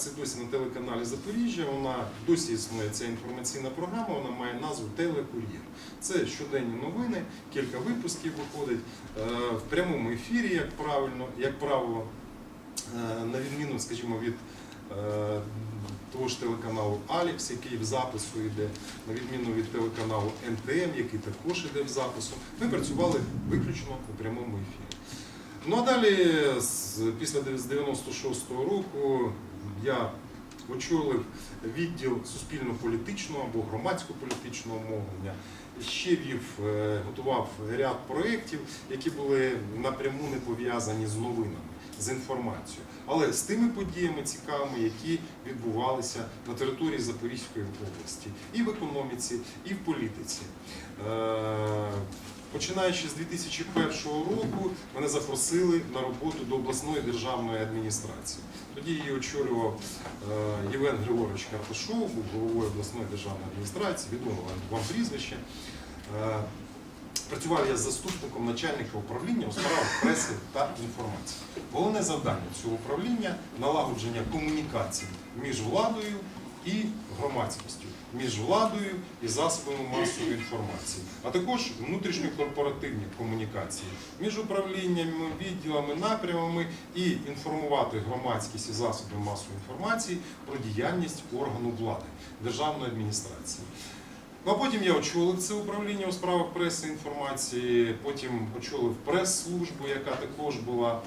Це на телеканалі Запоріжжя. Вона досі існує ця інформаційна програма. Вона має назву Телекур'єр. Це щоденні новини, кілька випусків виходить е, в прямому ефірі, як правильно, як правило, е, на відміну, скажімо, від е, того ж телеканалу Алікс, який в запису йде, на відміну від телеканалу НТМ, який також йде в запису. Ми працювали виключно у прямому ефірі. Ну а далі, після 96-го року, я очолив відділ суспільно-політичного або громадсько-політичного мовлення. Ще вів, е, готував ряд проєктів, які були напряму не пов'язані з новинами, з інформацією, але з тими подіями цікавими, які відбувалися на території Запорізької області, і в економіці, і в політиці. Починаючи з 2001 року, мене запросили на роботу до обласної державної адміністрації. Тоді її очолював е, Євген Григорович Карташов, був головою обласної державної адміністрації, відомо вам- прізвище. Працював я заступником начальника управління у справах преси та інформації. Головне завдання цього управління налагодження комунікацій між владою і громадськістю, між владою і засобами масової інформації, а також внутрішньокорпоративні комунікації між управліннями, відділами, напрямами і інформувати громадськість і засоби масової інформації про діяльність органу влади державної адміністрації. Ну, а потім я очолив це управління у справах преси інформації, потім очолив прес-службу, яка також була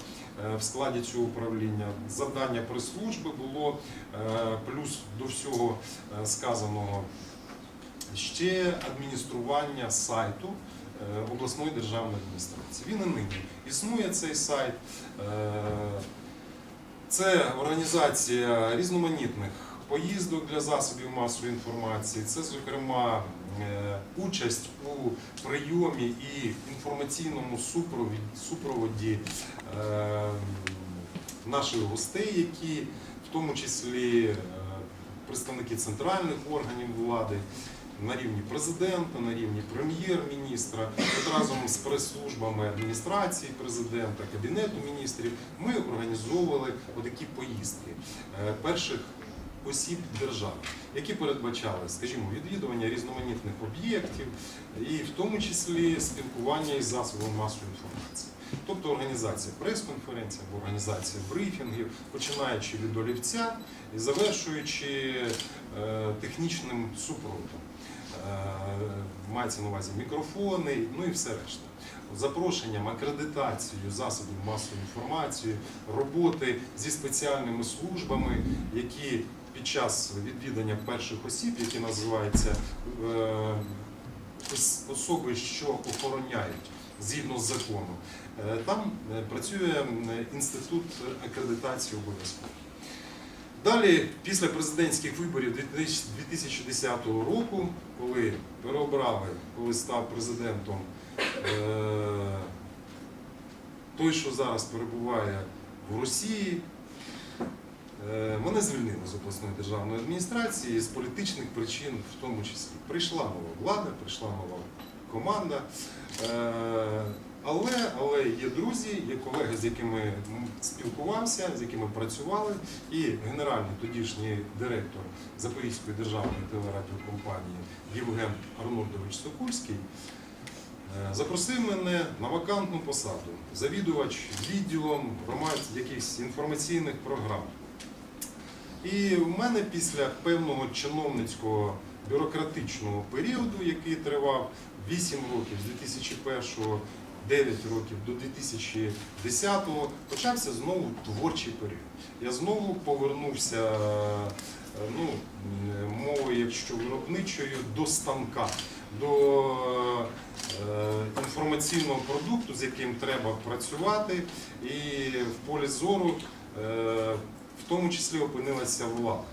в складі цього управління. Завдання прес-служби було е, плюс до всього е, сказаного ще адміністрування сайту е, обласної державної адміністрації. Він і нині існує цей сайт. Е, Це організація різноманітних поїздок для засобів масової інформації. Це, зокрема, е, участь у прийомі і інформаційному супроводі, е, наших гостей, які в тому числі е, представники центральних органів влади. На рівні президента, на рівні прем'єр-міністра, разом з прес-службами адміністрації президента, кабінету міністрів, ми організовували отакі поїздки перших осіб держави, які передбачали, скажімо, відвідування різноманітних об'єктів і в тому числі спілкування із засобами масової інформації. Тобто організація прес-конференцій або організація брифінгів, починаючи від олівця і завершуючи е, технічним супроводом. Е, Мається на увазі мікрофони, ну і все решта. Запрошенням, акредитацією засобів масової інформації, роботи зі спеціальними службами, які під час відвідання перших осіб, які називаються е, особи, що охороняють згідно з законом, е, там е, працює інститут акредитації обов'язково. Далі, після президентських виборів 2010 року, коли переобрали, коли став президентом той, що зараз перебуває в Росії, мене звільнили з обласної державної адміністрації з політичних причин, в тому числі. Прийшла нова влада, прийшла нова команда. Е, Але, але є друзі, є колеги, з якими спілкувався, з якими працювали, і генеральний тодішній директор Запорізької державної телерадіокомпанії Євген Арнольдович Сокульський е, запросив мене на вакантну посаду, завідувач відділом громад якихось інформаційних програм. І в мене після певного чиновницького бюрократичного періоду, який тривав 8 років з 2001 9 років до 2010-го, почався знову творчий період. Я знову повернувся е, ну, мовою, якщо виробничою, до станка, до е, інформаційного продукту, з яким треба працювати, і в полі зору е, в тому числі опинилася влада.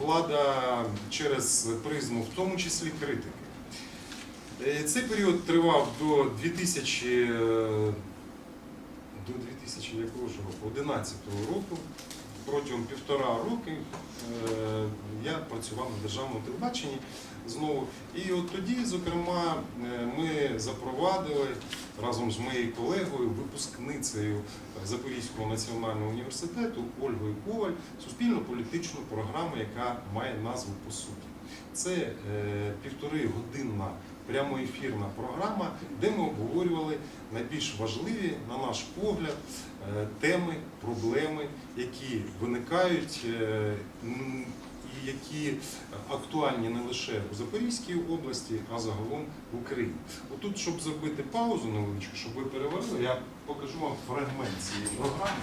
Влада через призму, в тому числі критики. Е, Цей період тривав до 2000, е, до 2011 року? Протягом півтора роки е, працював на державному телебаченні. знову. І от тоді, зокрема, е, ми запровадили разом з моєю колегою, випускницею Запорізького національного університету Ольгою Коваль суспільно-політичну програму, яка має назву по суті. Це е, півтори годинна прямоефірна програма, де ми обговорювали найбільш важливі, на наш погляд, е, теми, проблеми, які виникають е, які актуальні не лише у Запорізькій області, а загалом в Україні. Отут, щоб зробити паузу невеличку, щоб ви переварили, я покажу вам фрагмент цієї програми.